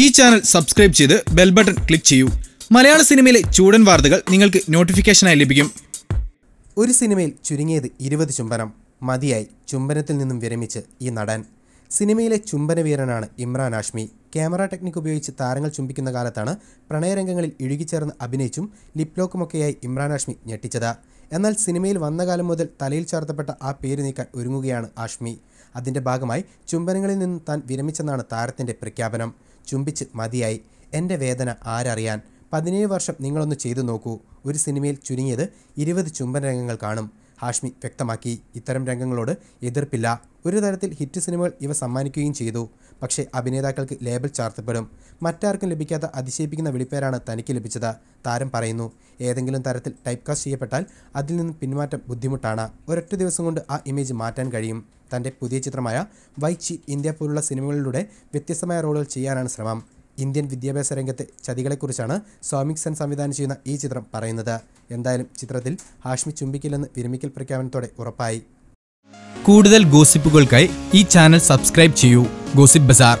ഈ channel subscribe ചെയ്ത് bell button click ചെയ്യൂ. മലയാള സിനിമയിലെ ചൂടൻ വാർത്തകൾ നിങ്ങൾക്ക് നോട്ടിഫിക്കേഷനായി ലഭിക്കും. ഒരു സിനിമയിൽ ചുരുങ്ങിയത് ഇരുപത് ചുംബനം മതിയായി ചുംബനത്തിൽ നിന്നും വിരമിച്ച് ഈ നടൻ. സിനിമയിലെ ചുംബനവീരനാണ് ഇമ്രാൻ ഹാഷ്മി. ക്യാമറ ടെക്നിക് ഉപയോഗിച്ച് താരങ്ങൾ ചുംബിക്കുന്ന കാലത്താണ് പ്രണയരംഗങ്ങളിൽ ഇഴുകിച്ചേർന്ന് അഭിനയിച്ചും ലിപ്ലോക്കുമൊക്കെയായി ഇമ്രാൻ ആഷ്മി ഞെട്ടിച്ചത്. എന്നാൽ സിനിമയിൽ വന്ന കാലം മുതൽ തലയിൽ ചേർത്തപ്പെട്ട ആ പേര് നീക്കാൻ ഒരുങ്ങുകയാണ് ആഷ്മി. അതിന്റെ ഭാഗമായി ചുംബനങ്ങളിൽ നിന്ന് താൻ വിരമിച്ചെന്നാണ് താരത്തിന്റെ പ്രഖ്യാപനം. ചുംബിച്ച് മതിയായി. എന്റെ വേദന ആരറിയാൻ. പതിനേഴ് വർഷം നിങ്ങളൊന്ന് ചെയ്തു നോക്കൂ. ഒരു സിനിമയിൽ ചുരുങ്ങിയത് ഇരുപത് ചുംബന രംഗങ്ങൾ കാണും. ഹാഷ്മി വ്യക്തമാക്കി. ഇത്തരം രംഗങ്ങളോട് എതിർപ്പില്ല. ഒരു തരത്തിൽ ഹിറ്റ് സിനിമകൾ ഇവ സമ്മാനിക്കുകയും ചെയ്തു. പക്ഷേ അഭിനേതാക്കൾക്ക് ലേബൽ ചാർത്തപ്പെടും. മറ്റാർക്കും ലഭിക്കാത്ത അതിശയിപ്പിക്കുന്ന വിളിപ്പേരാണ് തനിക്ക് ലഭിച്ചത് താരം പറയുന്നു. ഏതെങ്കിലും തരത്തിൽ ടൈപ്പ് കാസ്റ്റ് ചെയ്യപ്പെട്ടാൽ അതിൽ നിന്ന് പിന്മാറ്റം ബുദ്ധിമുട്ടാണ്. ഒരൊറ്റ ദിവസം കൊണ്ട് ആ ഇമേജ് മാറ്റാൻ കഴിയും. തന്റെ പുതിയ ചിത്രമായ വൈച്ചി ഇന്ത്യ പോലുള്ള സിനിമകളിലൂടെ വ്യത്യസ്തമായ റോളുകൾ ചെയ്യാനാണ് ശ്രമം. ഇന്ത്യൻ വിദ്യാഭ്യാസ രംഗത്തെ ചതികളെക്കുറിച്ചാണ് സോമിക് സെൻ സംവിധാനം ചെയ്യുന്ന ഈ ചിത്രം പറയുന്നത്. എന്തായാലും ചിത്രത്തിൽ ഹാഷ്മി ചുംബിക്കില്ലെന്ന് വിരമിക്കൽ പ്രഖ്യാപനത്തോടെ ഉറപ്പായി. കൂടുതൽ ഗോസിപ്പുകൾക്കായി ഈ ചാനൽ സബ്സ്ക്രൈബ് ചെയ്യൂ. Gossip bazaar.